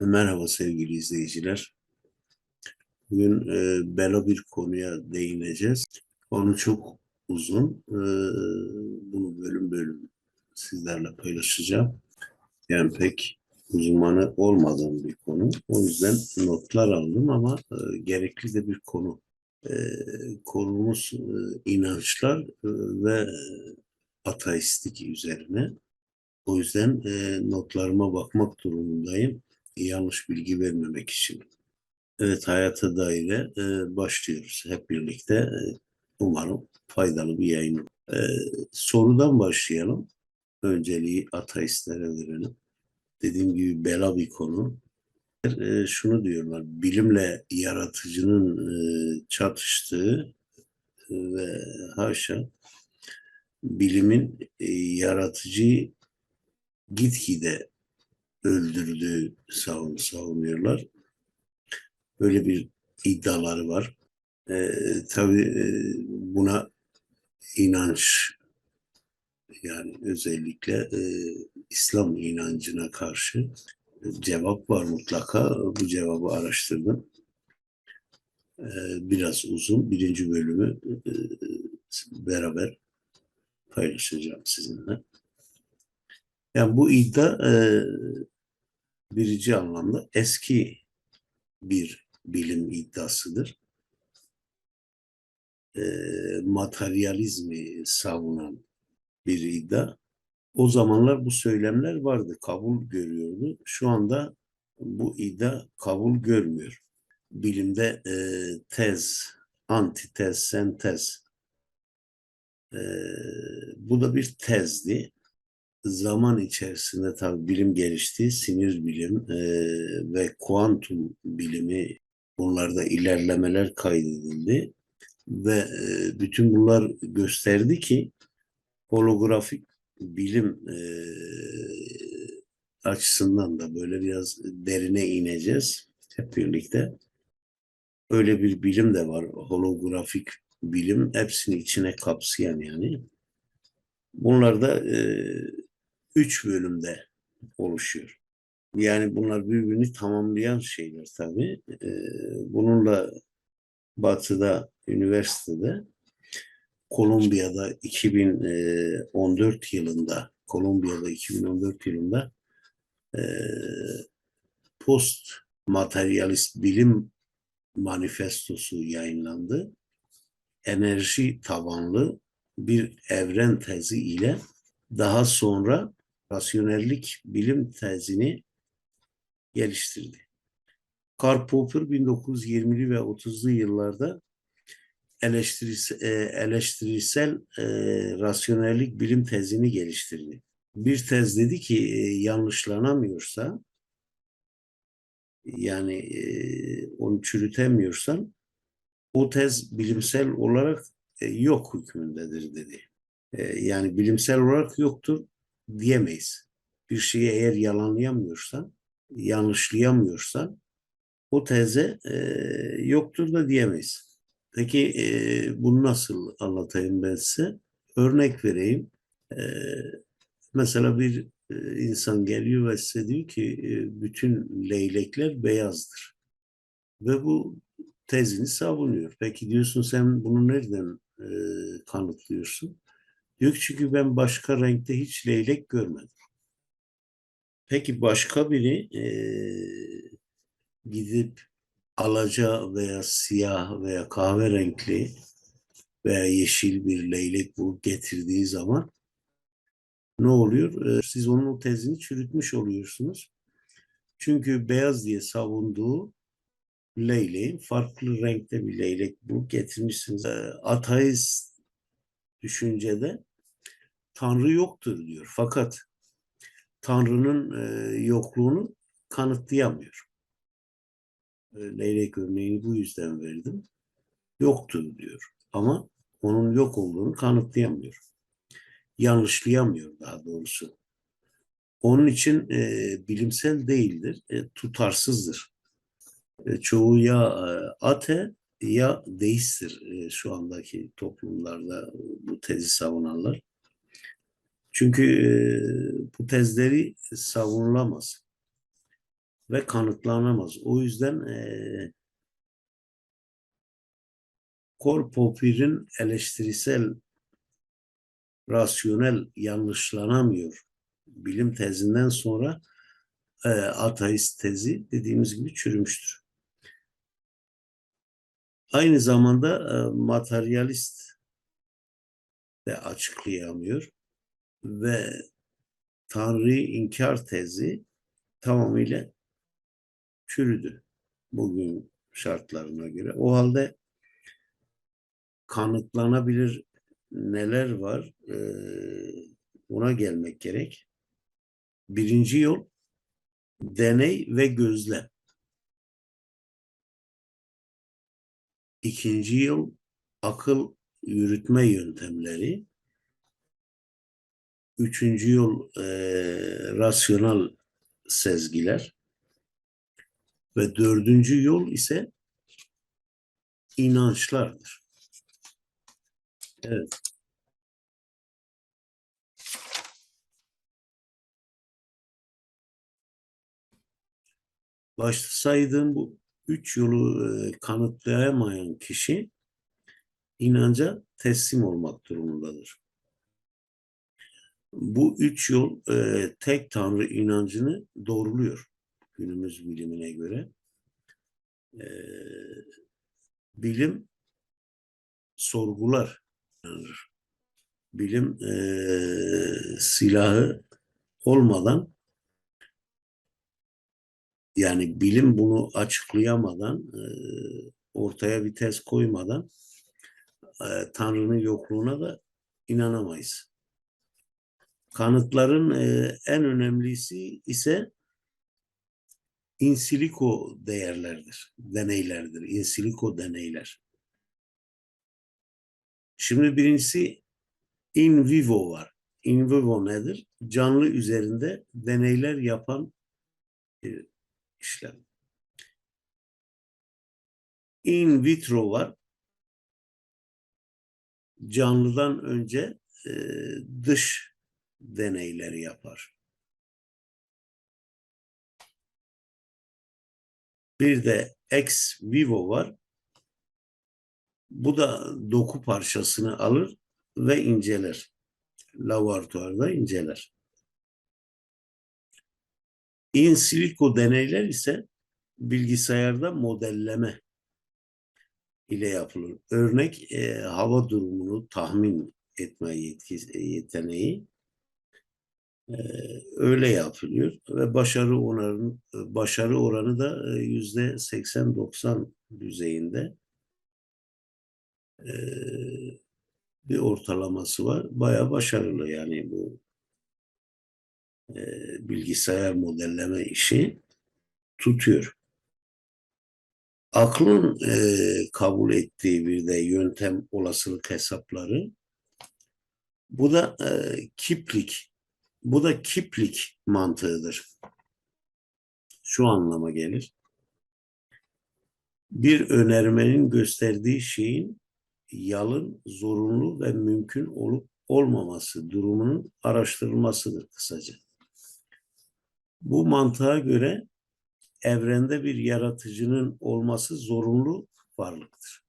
Merhaba sevgili izleyiciler. Bugün e, bela bir konuya değineceğiz. Konu çok uzun. E, bunu bölüm bölüm sizlerle paylaşacağım. Yani pek uzmanı olmadığım bir konu. O yüzden notlar aldım ama e, gerekli de bir konu. E, konumuz e, inançlar e, ve ateistlik üzerine. O yüzden e, notlarıma bakmak durumundayım yanlış bilgi vermemek için. Evet hayata dair e, başlıyoruz hep birlikte. E, umarım faydalı bir yayın. E, sorudan başlayalım. Önceliği ateistlere verelim. Dediğim gibi bela bir konu. E, şunu diyorlar, bilimle yaratıcının e, çatıştığı e, ve haşa bilimin e, yaratıcıyı gitgide öldürdüğü savun, savunuyorlar. Böyle bir iddiaları var. Ee, tabii e, buna inanç yani özellikle e, İslam inancına karşı cevap var mutlaka. Bu cevabı araştırdım. Ee, biraz uzun. Birinci bölümü e, beraber paylaşacağım sizinle. Yani bu iddia e, birinci anlamda eski bir bilim iddiasıdır. E, materyalizmi savunan bir iddia. O zamanlar bu söylemler vardı, kabul görüyordu. Şu anda bu iddia kabul görmüyor. Bilimde e, tez, antitez, sentez. E, bu da bir tezdi zaman içerisinde tabii bilim gelişti, sinir bilim e, ve kuantum bilimi bunlarda ilerlemeler kaydedildi ve e, bütün bunlar gösterdi ki holografik bilim e, açısından da böyle biraz derine ineceğiz hep birlikte. Öyle bir bilim de var, holografik bilim hepsini içine kapsayan yani. Bunlar da e, üç bölümde oluşuyor. Yani bunlar birbirini tamamlayan şeyler tabii. Ee, bununla Batı'da, üniversitede Kolombiya'da 2014 yılında Kolombiya'da 2014 yılında e, post materyalist bilim manifestosu yayınlandı. Enerji tabanlı bir evren tezi ile daha sonra rasyonellik bilim tezini geliştirdi. Karl Popper 1920'li ve 30'lu yıllarda eleştirisel, eleştirisel e, rasyonellik bilim tezini geliştirdi. Bir tez dedi ki e, yanlışlanamıyorsa yani e, onu çürütemiyorsan o tez bilimsel olarak e, yok hükmündedir dedi. E, yani bilimsel olarak yoktur diyemeyiz. Bir şeyi eğer yalanlayamıyorsan, yanlışlayamıyorsan o teze e, yoktur da diyemeyiz. Peki e, bunu nasıl anlatayım ben size? Örnek vereyim. E, mesela bir e, insan geliyor ve size diyor ki e, bütün leylekler beyazdır. Ve bu tezini savunuyor. Peki diyorsun sen bunu nereden e, kanıtlıyorsun? Diyor çünkü ben başka renkte hiç leylek görmedim. Peki başka biri e, gidip alaca veya siyah veya kahverengi veya yeşil bir leylek bulup getirdiği zaman ne oluyor? Siz onun tezini çürütmüş oluyorsunuz. Çünkü beyaz diye savunduğu leyleğin farklı renkte bir leylek bulup getirmişsiniz. E, düşüncede Tanrı yoktur diyor. Fakat Tanrı'nın e, yokluğunu kanıtlayamıyor. E, leylek örneğini bu yüzden verdim. Yoktur diyor. Ama onun yok olduğunu kanıtlayamıyor. Yanlışlayamıyor daha doğrusu. Onun için e, bilimsel değildir, e, tutarsızdır. E, çoğu ya e, ate ya deisttir e, şu andaki toplumlarda bu tezi savunanlar. Çünkü e, bu tezleri savunulamaz. ve kanıtlanamaz. O yüzden eee Karl Popper'in eleştirisel, rasyonel yanlışlanamıyor bilim tezinden sonra e, ateist tezi dediğimiz gibi çürümüştür. Aynı zamanda e, materyalist de açıklayamıyor ve Tanrı'yı inkar tezi tamamıyla çürüdü bugün şartlarına göre. O halde kanıtlanabilir neler var ona gelmek gerek. Birinci yol deney ve gözlem. İkinci yol akıl yürütme yöntemleri. Üçüncü yol e, rasyonel sezgiler. Ve dördüncü yol ise inançlardır. Evet. Başta saydığım bu üç yolu e, kanıtlayamayan kişi inanca teslim olmak durumundadır. Bu üç yol e, tek tanrı inancını doğruluyor günümüz bilimine göre. E, bilim sorgular. Bilim e, silahı olmadan yani bilim bunu açıklayamadan e, ortaya bir tez koymadan e, Tanrı'nın yokluğuna da inanamayız. Kanıtların e, en önemlisi ise in silico değerlerdir, deneylerdir. In silico deneyler. Şimdi birincisi in vivo var. In vivo nedir? Canlı üzerinde deneyler yapan bir işlem. In vitro var. Canlıdan önce e, dış deneyleri yapar. Bir de ex vivo var. Bu da doku parçasını alır ve inceler. Laboratuvarda inceler. In silico deneyler ise bilgisayarda modelleme ile yapılır. Örnek e, hava durumunu tahmin etme yetkisi, yeteneği öyle yapılıyor ve başarı oranı başarı oranı da yüzde 80-90 düzeyinde bir ortalaması var. Baya başarılı yani bu bilgisayar modelleme işi tutuyor. Aklın kabul ettiği bir de yöntem olasılık hesapları. Bu da kiplik. Bu da kiplik mantığıdır. Şu anlama gelir. Bir önermenin gösterdiği şeyin yalın, zorunlu ve mümkün olup olmaması durumunun araştırılmasıdır kısaca. Bu mantığa göre evrende bir yaratıcının olması zorunlu varlıktır.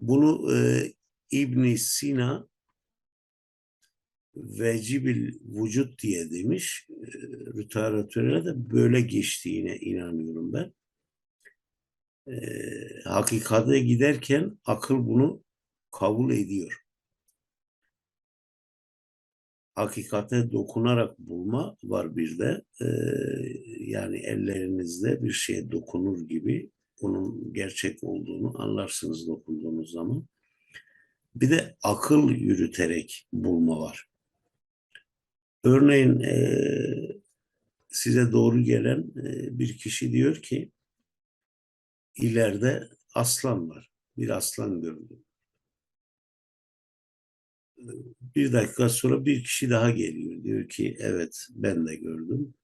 Bunu e, ibn Sina vecibil vücut diye demiş. E, Literatüre de böyle geçtiğine inanıyorum ben. E, hakikate giderken akıl bunu kabul ediyor hakikate dokunarak bulma var bir de. Ee, yani ellerinizde bir şeye dokunur gibi onun gerçek olduğunu anlarsınız dokunduğunuz zaman. Bir de akıl yürüterek bulma var. Örneğin e, size doğru gelen e, bir kişi diyor ki ileride aslan var. Bir aslan gördüm bir dakika sonra bir kişi daha geliyor. Diyor ki evet ben de gördüm.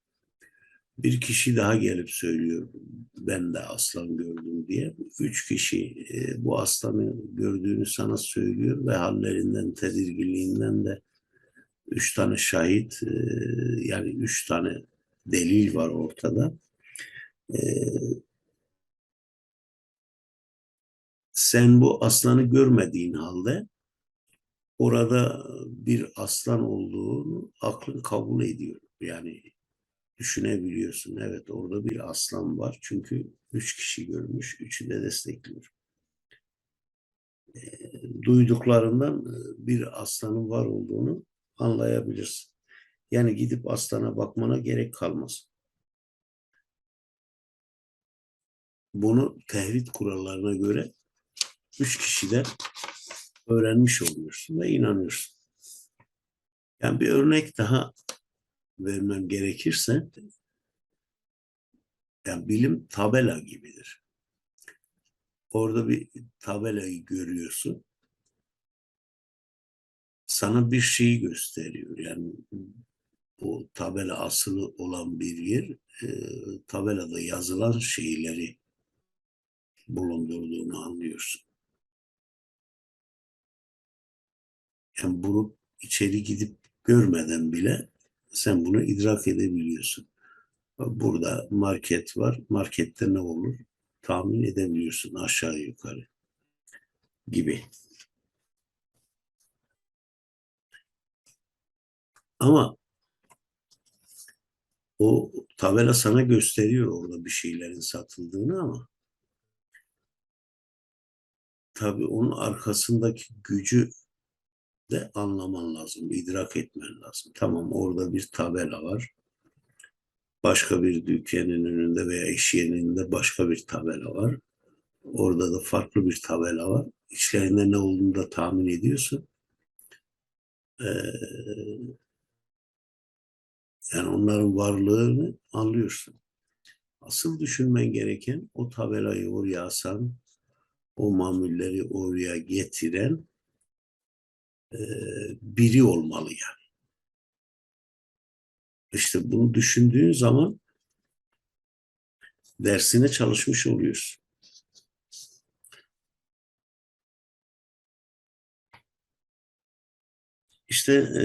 Bir kişi daha gelip söylüyor ben de aslan gördüm diye. Üç kişi e, bu aslanı gördüğünü sana söylüyor ve hallerinden, tedirginliğinden de üç tane şahit e, yani üç tane delil var ortada. Ee, sen bu aslanı görmediğin halde orada bir aslan olduğunu aklın kabul ediyor. Yani düşünebiliyorsun. Evet orada bir aslan var. Çünkü üç kişi görmüş. Üçü de destekliyor. E, duyduklarından e, bir aslanın var olduğunu anlayabilirsin. Yani gidip aslana bakmana gerek kalmaz. Bunu tevhid kurallarına göre üç kişiden öğrenmiş oluyorsun ve inanıyorsun. Yani bir örnek daha vermem gerekirse yani bilim tabela gibidir. Orada bir tabelayı görüyorsun. Sana bir şeyi gösteriyor. Yani o tabela asılı olan bir yer e, tabelada yazılan şeyleri bulundurduğunu anlıyorsun. Yani bunu içeri gidip görmeden bile sen bunu idrak edebiliyorsun. Burada market var. Markette ne olur? Tahmin edebiliyorsun aşağı yukarı gibi. Ama o tabela sana gösteriyor orada bir şeylerin satıldığını ama tabii onun arkasındaki gücü de anlaman lazım, idrak etmen lazım. Tamam orada bir tabela var. Başka bir dükkanın önünde veya iş yerinde başka bir tabela var. Orada da farklı bir tabela var. İçlerinde ne olduğunu da tahmin ediyorsun. Ee, yani onların varlığını anlıyorsun. Asıl düşünmen gereken o tabelayı oraya asan, o mamulleri oraya getiren e, biri olmalı yani. İşte bunu düşündüğün zaman dersine çalışmış oluyorsun. İşte e,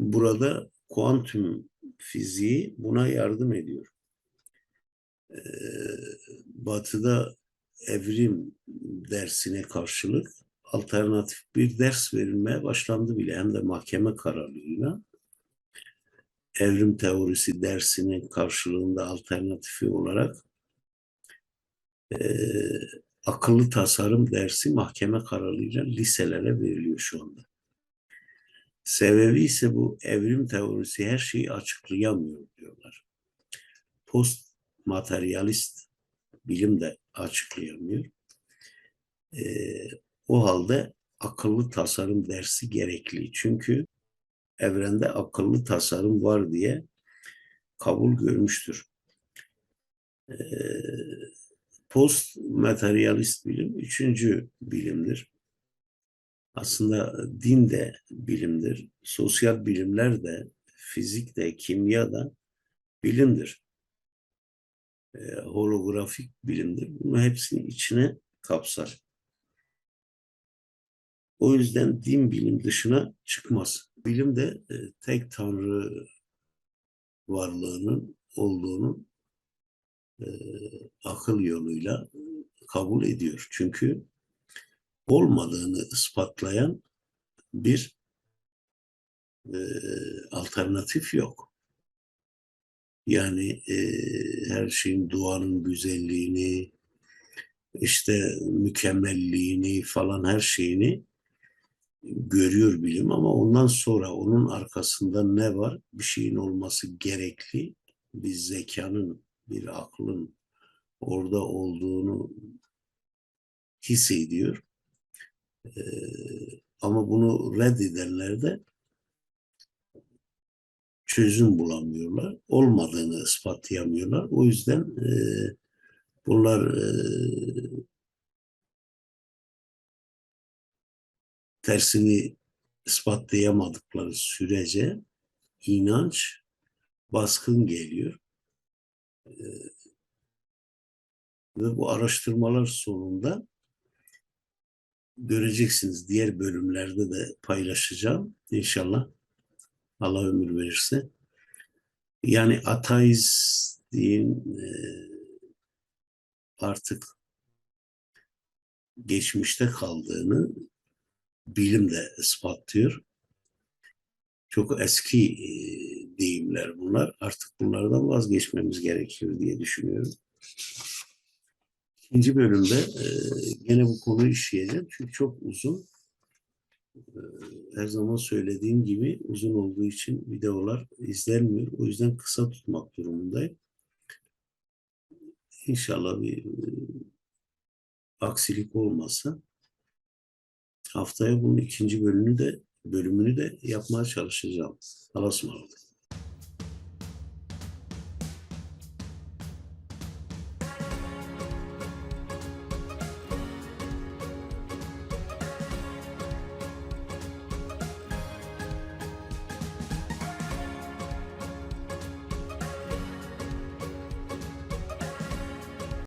burada kuantum fiziği buna yardım ediyor. E, batı'da evrim dersine karşılık alternatif bir ders verilmeye başlandı bile hem de mahkeme kararıyla evrim teorisi dersinin karşılığında alternatifi olarak e, akıllı tasarım dersi mahkeme kararıyla liselere veriliyor şu anda. Sebebi ise bu evrim teorisi her şeyi açıklayamıyor diyorlar. Post materyalist bilim de açıklayamıyor. E, o halde akıllı tasarım dersi gerekli. Çünkü evrende akıllı tasarım var diye kabul görmüştür. Ee, post materyalist bilim üçüncü bilimdir. Aslında din de bilimdir. Sosyal bilimler de, fizik de, kimya da bilimdir. Ee, holografik bilimdir. Bunu hepsini içine kapsar. O yüzden din bilim dışına çıkmaz. Bilim de e, tek tanrı varlığının olduğunu e, akıl yoluyla kabul ediyor. Çünkü olmadığını ispatlayan bir e, alternatif yok. Yani e, her şeyin duanın güzelliğini, işte mükemmelliğini falan her şeyini görüyor bilim ama ondan sonra onun arkasında ne var? Bir şeyin olması gerekli. Bir zekanın, bir aklın orada olduğunu hissediyor. Ee, ama bunu reddedenler de çözüm bulamıyorlar. Olmadığını ispatlayamıyorlar. O yüzden e, bunlar e, tersini ispatlayamadıkları sürece inanç baskın geliyor. Ee, ve bu araştırmalar sonunda göreceksiniz. Diğer bölümlerde de paylaşacağım. İnşallah Allah ömür verirse. Yani ateizliğin e, artık geçmişte kaldığını bilim de ispatlıyor. Çok eski e, deyimler bunlar. Artık bunlardan vazgeçmemiz gerekiyor diye düşünüyorum. İkinci bölümde e, gene bu konuyu işleyeceğim. Çünkü çok uzun. E, her zaman söylediğim gibi uzun olduğu için videolar izlenmiyor. O yüzden kısa tutmak durumundayım. İnşallah bir e, aksilik olmasa haftaya bunun ikinci bölümünü de bölümünü de yapmaya çalışacağım. Allah'a ısmarladık.